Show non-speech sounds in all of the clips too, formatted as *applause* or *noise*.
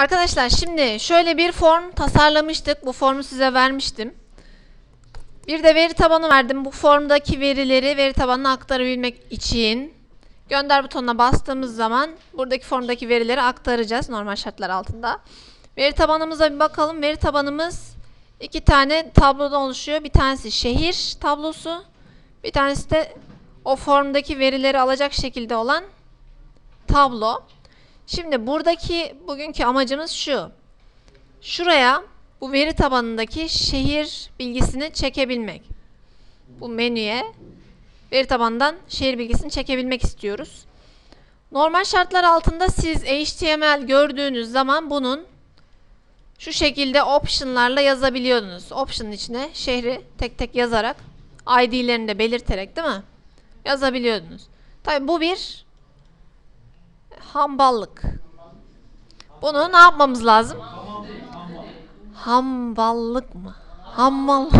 Arkadaşlar şimdi şöyle bir form tasarlamıştık. Bu formu size vermiştim. Bir de veri tabanı verdim. Bu formdaki verileri veri tabanına aktarabilmek için gönder butonuna bastığımız zaman buradaki formdaki verileri aktaracağız normal şartlar altında. Veri tabanımıza bir bakalım. Veri tabanımız iki tane tablodan oluşuyor. Bir tanesi şehir tablosu. Bir tanesi de o formdaki verileri alacak şekilde olan tablo. Şimdi buradaki bugünkü amacımız şu. Şuraya bu veri tabanındaki şehir bilgisini çekebilmek. Bu menüye veri tabanından şehir bilgisini çekebilmek istiyoruz. Normal şartlar altında siz HTML gördüğünüz zaman bunun şu şekilde option'larla yazabiliyordunuz. Option'ın içine şehri tek tek yazarak ID'lerini de belirterek değil mi? Yazabiliyordunuz. Tabi bu bir hamballık. Bunu ne yapmamız lazım? Hamballık mı? Hammal.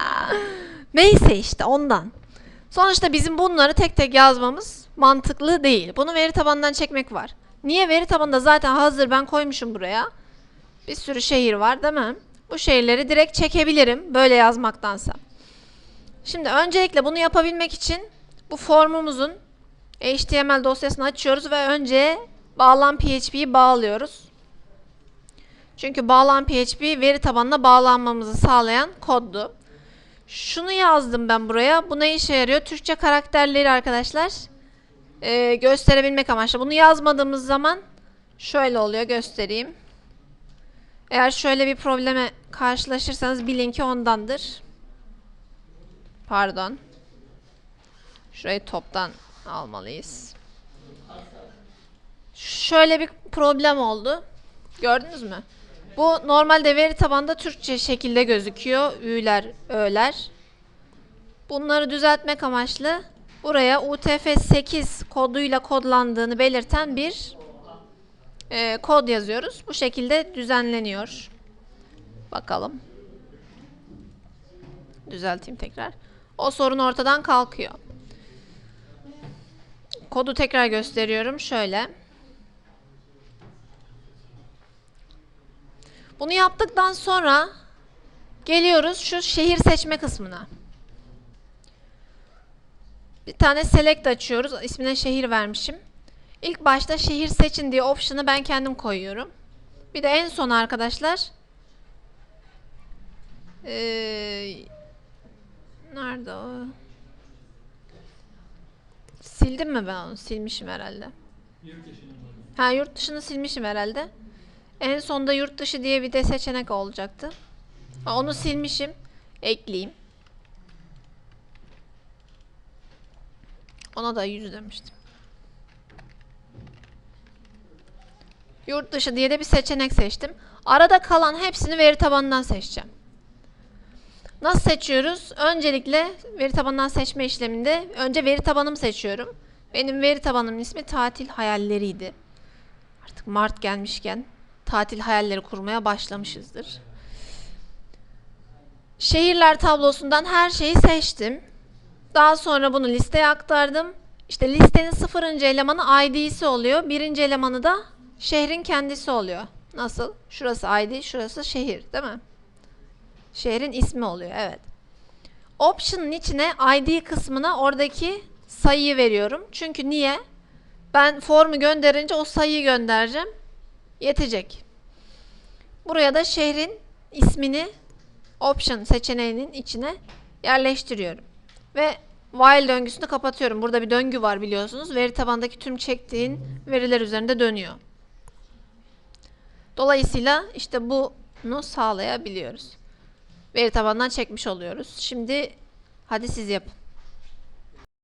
*laughs* Neyse işte ondan. Sonuçta bizim bunları tek tek yazmamız mantıklı değil. Bunu veri tabanından çekmek var. Niye? Veri tabanında zaten hazır ben koymuşum buraya. Bir sürü şehir var değil mi? Bu şehirleri direkt çekebilirim böyle yazmaktansa. Şimdi öncelikle bunu yapabilmek için bu formumuzun HTML dosyasını açıyoruz ve önce bağlan PHP'yi bağlıyoruz. Çünkü bağlan PHP veri tabanına bağlanmamızı sağlayan koddu. Şunu yazdım ben buraya. Bu ne işe yarıyor? Türkçe karakterleri arkadaşlar e, gösterebilmek amaçlı. Bunu yazmadığımız zaman şöyle oluyor. Göstereyim. Eğer şöyle bir probleme karşılaşırsanız bilin ki ondandır. Pardon. Şurayı toptan almalıyız. Şöyle bir problem oldu. Gördünüz mü? Bu normalde veri tabanda Türkçe şekilde gözüküyor. Ü'ler, ö'ler. Bunları düzeltmek amaçlı buraya UTF-8 koduyla kodlandığını belirten bir e, kod yazıyoruz. Bu şekilde düzenleniyor. Bakalım. Düzelteyim tekrar. O sorun ortadan kalkıyor. Kodu tekrar gösteriyorum. Şöyle. Bunu yaptıktan sonra geliyoruz şu şehir seçme kısmına. Bir tane select açıyoruz. İsmine şehir vermişim. İlk başta şehir seçin diye option'ı ben kendim koyuyorum. Bir de en son arkadaşlar ee, nerede o? Sildim mi ben onu? Silmişim herhalde. Ha yurt dışını silmişim herhalde. En sonda yurt dışı diye bir de seçenek olacaktı. Ha, Onu silmişim. Ekleyeyim. Ona da 100 demiştim. Yurt dışı diye de bir seçenek seçtim. Arada kalan hepsini veri tabanından seçeceğim. Nasıl seçiyoruz? Öncelikle veri tabanından seçme işleminde önce veri tabanımı seçiyorum. Benim veri tabanımın ismi tatil hayalleriydi. Artık Mart gelmişken tatil hayalleri kurmaya başlamışızdır. Şehirler tablosundan her şeyi seçtim. Daha sonra bunu listeye aktardım. İşte listenin sıfırıncı elemanı ID'si oluyor. Birinci elemanı da şehrin kendisi oluyor. Nasıl? Şurası ID, şurası şehir değil mi? Şehrin ismi oluyor, evet. Option'ın içine ID kısmına oradaki sayıyı veriyorum. Çünkü niye? Ben formu gönderince o sayıyı göndereceğim. Yetecek. Buraya da şehrin ismini option seçeneğinin içine yerleştiriyorum. Ve while döngüsünü kapatıyorum. Burada bir döngü var biliyorsunuz. Veri tabandaki tüm çektiğin veriler üzerinde dönüyor. Dolayısıyla işte bunu sağlayabiliyoruz. Veri tabandan çekmiş oluyoruz. Şimdi hadi siz yapın.